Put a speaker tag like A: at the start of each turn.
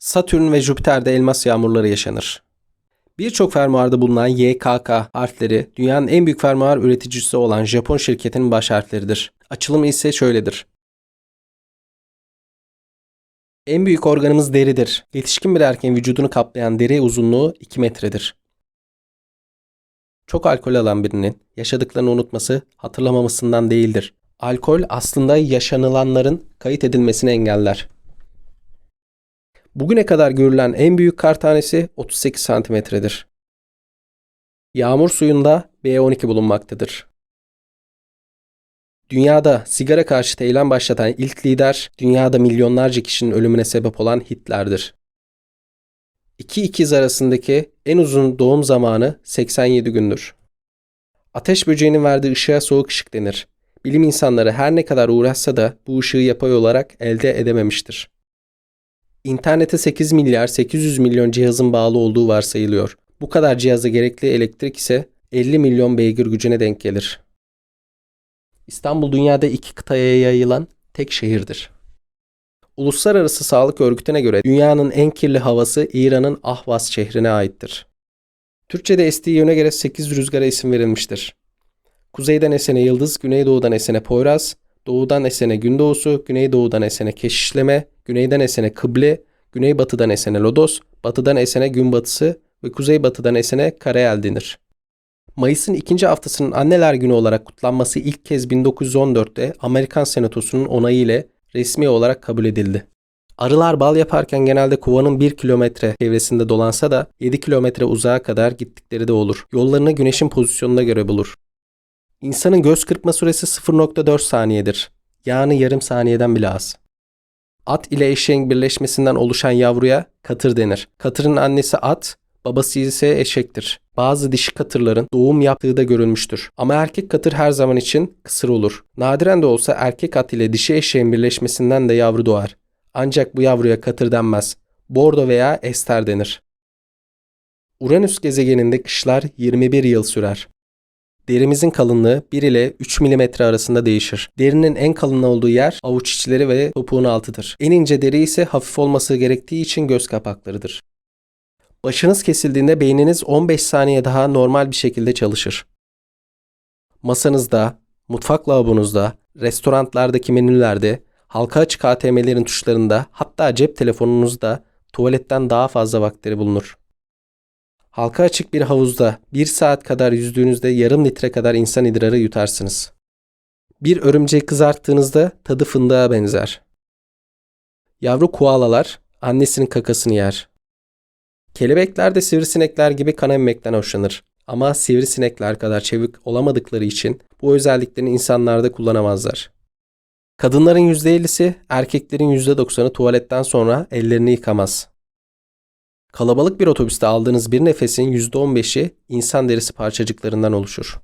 A: Satürn ve Jüpiter'de elmas yağmurları yaşanır. Birçok fermuarda bulunan YKK harfleri dünyanın en büyük fermuar üreticisi olan Japon şirketinin baş harfleridir. Açılımı ise şöyledir. En büyük organımız deridir. Yetişkin bir erkeğin vücudunu kaplayan deri uzunluğu 2 metredir. Çok alkol alan birinin yaşadıklarını unutması hatırlamamasından değildir. Alkol aslında yaşanılanların kayıt edilmesini engeller. Bugüne kadar görülen en büyük kar tanesi 38 santimetredir. Yağmur suyunda B12 bulunmaktadır. Dünyada sigara karşıtı eylem başlatan ilk lider, dünyada milyonlarca kişinin ölümüne sebep olan Hitler'dir. İki ikiz arasındaki en uzun doğum zamanı 87 gündür. Ateş böceğinin verdiği ışığa soğuk ışık denir. Bilim insanları her ne kadar uğraşsa da bu ışığı yapay olarak elde edememiştir. İnternete 8 milyar 800 milyon cihazın bağlı olduğu varsayılıyor. Bu kadar cihaza gerekli elektrik ise 50 milyon beygir gücüne denk gelir. İstanbul dünyada iki kıtaya yayılan tek şehirdir. Uluslararası Sağlık Örgütü'ne göre dünyanın en kirli havası İran'ın Ahvaz şehrine aittir. Türkçe'de estiği yöne göre 8 rüzgara isim verilmiştir. Kuzeyden esene yıldız, güneydoğudan esene poyraz, doğudan esene gündoğusu, güneydoğudan esene keşişleme, güneyden esene kıble, güneybatıdan esene lodos, batıdan esene günbatısı ve kuzeybatıdan esene karayel denir. Mayıs'ın ikinci haftasının anneler günü olarak kutlanması ilk kez 1914'te Amerikan Senatosu'nun onayı ile resmi olarak kabul edildi. Arılar bal yaparken genelde kovanın 1 kilometre çevresinde dolansa da 7 kilometre uzağa kadar gittikleri de olur. Yollarını güneşin pozisyonuna göre bulur. İnsanın göz kırpma süresi 0.4 saniyedir. Yani yarım saniyeden bile az. At ile eşeğin birleşmesinden oluşan yavruya katır denir. Katırın annesi at, babası ise eşektir. Bazı dişi katırların doğum yaptığı da görülmüştür. Ama erkek katır her zaman için kısır olur. Nadiren de olsa erkek at ile dişi eşeğin birleşmesinden de yavru doğar. Ancak bu yavruya katır denmez. Bordo veya ester denir. Uranüs gezegeninde kışlar 21 yıl sürer. Derimizin kalınlığı 1 ile 3 mm arasında değişir. Derinin en kalın olduğu yer avuç içleri ve topuğun altıdır. En ince deri ise hafif olması gerektiği için göz kapaklarıdır. Başınız kesildiğinde beyniniz 15 saniye daha normal bir şekilde çalışır. Masanızda, mutfak lavabonuzda, restoranlardaki menülerde, halka açık ATM'lerin tuşlarında, hatta cep telefonunuzda tuvaletten daha fazla bakteri bulunur. Halka açık bir havuzda bir saat kadar yüzdüğünüzde yarım litre kadar insan idrarı yutarsınız. Bir örümceği kızarttığınızda tadı fındığa benzer. Yavru koalalar annesinin kakasını yer. Kelebekler de sivrisinekler gibi kan emmekten hoşlanır. Ama sivrisinekler kadar çevik olamadıkları için bu özelliklerini insanlarda kullanamazlar. Kadınların %50'si, erkeklerin %90'ı tuvaletten sonra ellerini yıkamaz. Kalabalık bir otobüste aldığınız bir nefesin %15'i insan derisi parçacıklarından oluşur.